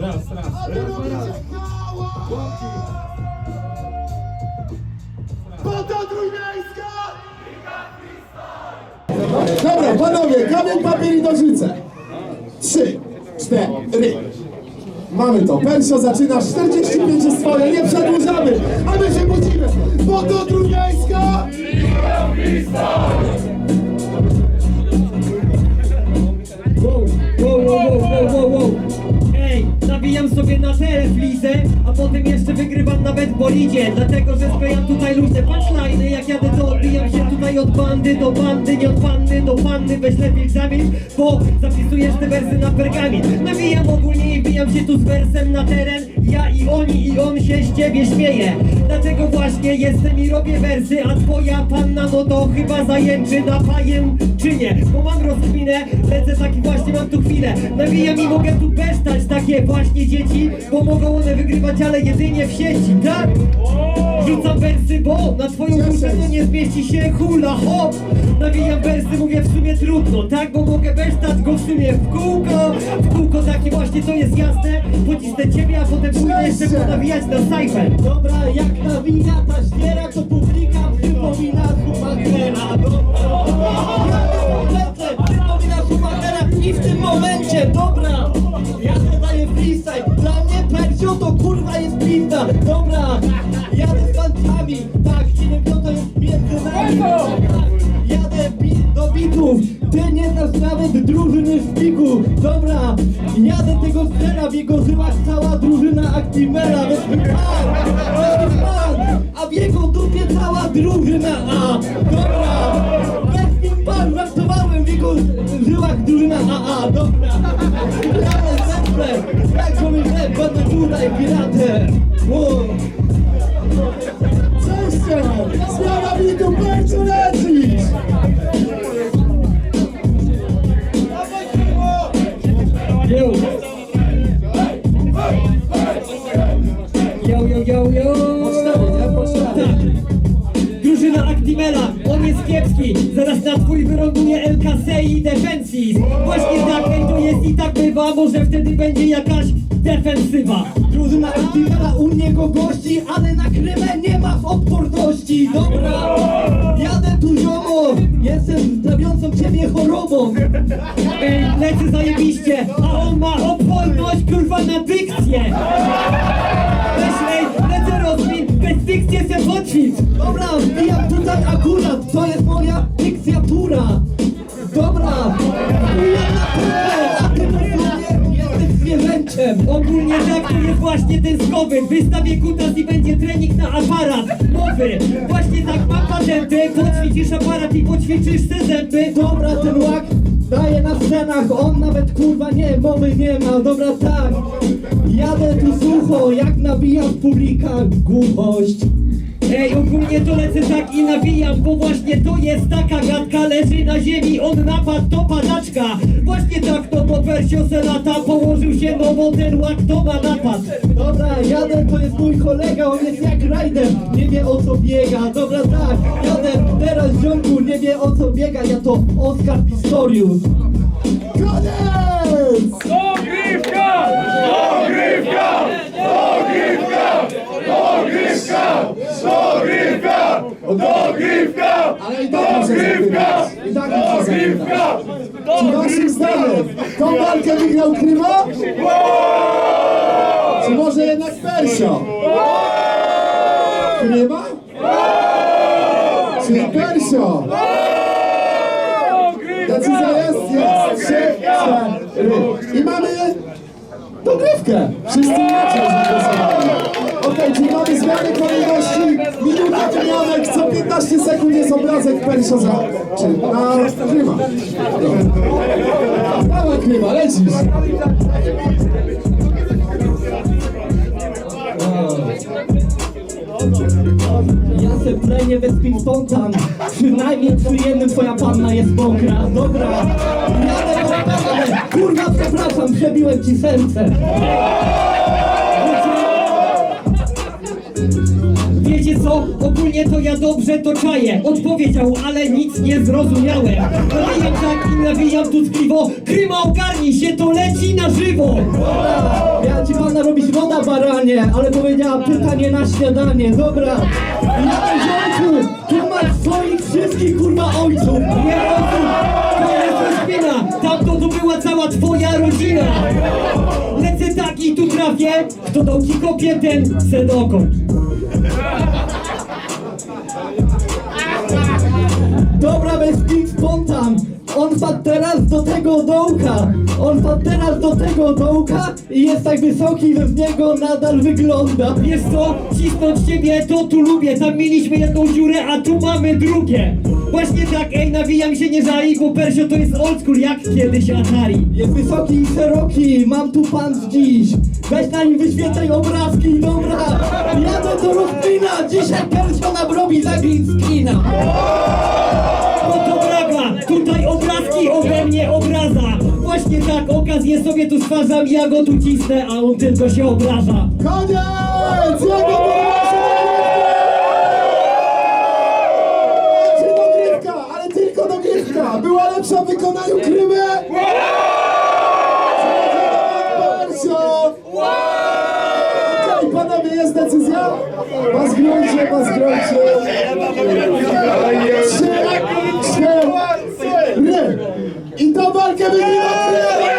Raz, raz. A wy robicie hałas! Banda Trójmiejska! Dobra, panowie, kamień, papier i nożyce. Trzy, cztery. Mamy to. Persio zaczyna 45 jest swoje, nie przedłużamy, a my się budzimy. Banda Trójmiejska! Wow, na teren flizę, a potem jeszcze wygrywam nawet bolidzie. Dlatego, że sklejam tutaj luźne punchline'y Jak jadę to odbijam się tutaj od bandy do bandy Nie od panny do panny, weź lepiej Bo zapisujesz te wersy na pergamin. Nawijam ogólnie i wbijam się tu z wersem na teren. Ja i oni i on się z ciebie śmieje Dlatego właśnie jestem i robię wersy A twoja panna no to chyba zajęczy napajem czy nie? Bo mam rozkminę, lecę taki właśnie mam tu chwilę. Nawijam i mogę tu besztać takie właśnie dzieci Bo mogą one wygrywać, ale jedynie w sieci, tak? Rzucam wersy, bo na twoją duszę no nie zmieści się hula hop! Nawijam wersy, mówię w sumie trudno, tak? Bo mogę besztać go w sumie w kółko Właśnie, to jest jasne. Pocisnę ciebie, a potem pójdę jeszcze ponawijać na sajfę Dobra, jak nawija ta ściera, to publika przypomina Schumachera. Dobra, lecę, przypomina ty nie znasz nawet drużyny szpiku. Dobra, jadę tego scena, w jego żyłach cała drużyna Actimera. Weźmy pan, weźmy pan, a w jego dupie cała drużyna A. Dobra, weźmy pan, żartowałem, w jego żyłach drużyna AA. Dobra, jadę zemple, jak sobie że będę tutaj piratem. Cześć! Zmiana bitu, Persio lecisz! Drużyna Actimela, on jest kiepski. Zaraz na twój wyrąbuje LKC i defensis. Właśnie tak, ej, to jest i tak bywa. Może wtedy będzie jakaś defensywa. Drużyna Actimera u niego gości, ale na krymę nie ma w odporności. Dobra, jadę tu ziomo, jestem trawiącą ciebie chorobą. Ej, lecę zajebiście A on ma opojność, kurwa, na dykcję dykcji se poćwicz Dobra, wbijam tutaj akurat, to jest moja dykcja pura. Dobra, wbijam na pulę, a ty po sobie jesteś zwierzęciem. Ogólnie tak to jest właśnie ten skowy Wystawię kutas i będzie trening na aparat. Mowy, właśnie tak mam patenty. Poćwiczysz aparat i poćwiczysz te zęby. Dobra, ten łak daje na scenach, on nawet kurwa nie, mowy nie ma. Dobra, tak, jadę tu sucho, jak nabijam w publika głuchość. Ej, ogólnie to lecę tak i nawijam Bo właśnie to jest taka gadka Leży na ziemi, on napadł, to padaczka Właśnie tak to po se lata Położył się, no ten łak to ma napad Dobra, jadę, to jest mój kolega, on jest jak Rajder, nie wie o co biega. Dobra, tak, jadę teraz ziomku, nie wie o co biega, ja to Oskar Pistorius. Koniec! Dogrywka! Dogrywka! Dogrywka! Dogrywka! Dogrywka! Dogrywka! Ale i tak Dogrywka! I tak. Dogrywka! Czy waszym zdaniem tą walkę wygrał Kryma? Czy może jednak Persio? Kryma? Czy Persio? Decyzja jest, jest, cztery. I mamy dogrywkę. Wszyscy inaczej zagłosowali. Okej, czyli mamy zmianę kolejności. Minuta wymianek, co 15 sekund jest obrazek Persio za... Czy na Kryma. Dawaj Kryma, lecisz. Ja se plenię bez ping-pongan, przynajmniej przy jednym twoja panna jest mokra. Dobra, przepraszam, przebiłem ci serce. Wiecie co? Ogólnie to ja dobrze to czaję Odpowiedział, ale nic nie zrozumiałem Nawijam tak i nawijam tu tkliwo Kryma ogarnij się, to leci na żywo ja zdanie, ale powiedziała pytanie na śniadanie, dobra. Ja ziomku, tu swoich wszystkich kurwa ojców. Nie była cała twoja rodzina. Lecę tak i tu trafię, kto dał ci kopię, ten se dokończ. Dobra, bez pik spontan. On wpadł teraz do tego dołka. On wpadł teraz do tego dołka i jest tak wysoki, że z niego nadal wygląda. Wiesz co, cisnąć ciebie to tu lubię Tam mieliśmy jedną dziurę, a tu mamy drugie Właśnie tak, ej, nawijam się nie żali Bo Persio to jest old school, jak kiedyś Atari Jest wysoki i szeroki, mam tu pan dziś. Weź na nim wyświetlaj obrazki, dobra. Jadę do Ruspina, dzisiaj Persona robi za green screena. No to braga, tutaj obrazki ode mnie obraza Właśnie tak, okazję sobie tu stwarzam Ja go tu cisnę, a on tylko się obraża Koniec! Jego Polsza wykonają Krymę! Okej, panowie, jest decyzja? Was gruncie, was gruncie. Trzy, cztery. I tą walkę wygrywa